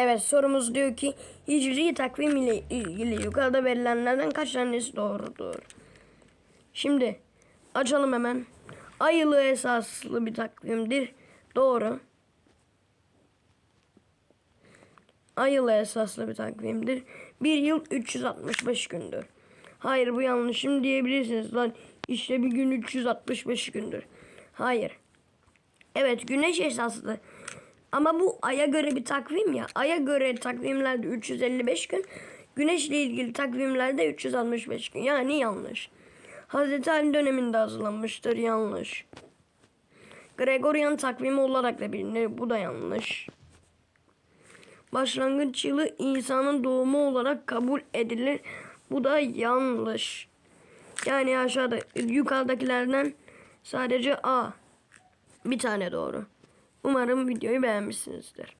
Evet sorumuz diyor ki hicri takvim ile ilgili yukarıda verilenlerden kaç tanesi doğrudur? Şimdi açalım hemen. Ay yılı esaslı bir takvimdir. Doğru. Ay yılı esaslı bir takvimdir. Bir yıl 365 gündür. Hayır bu yanlış. Şimdi diyebilirsiniz lan işte bir gün 365 gündür. Hayır. Evet güneş esaslı. Ama bu aya göre bir takvim ya. Aya göre takvimlerde 355 gün. Güneşle ilgili takvimlerde 365 gün. Yani yanlış. Hazreti Ali döneminde hazırlanmıştır. Yanlış. Gregorian takvimi olarak da bilinir. Bu da yanlış. Başlangıç yılı insanın doğumu olarak kabul edilir. Bu da yanlış. Yani aşağıda yukarıdakilerden sadece A. Bir tane doğru. Umarım videoyu beğenmişsinizdir.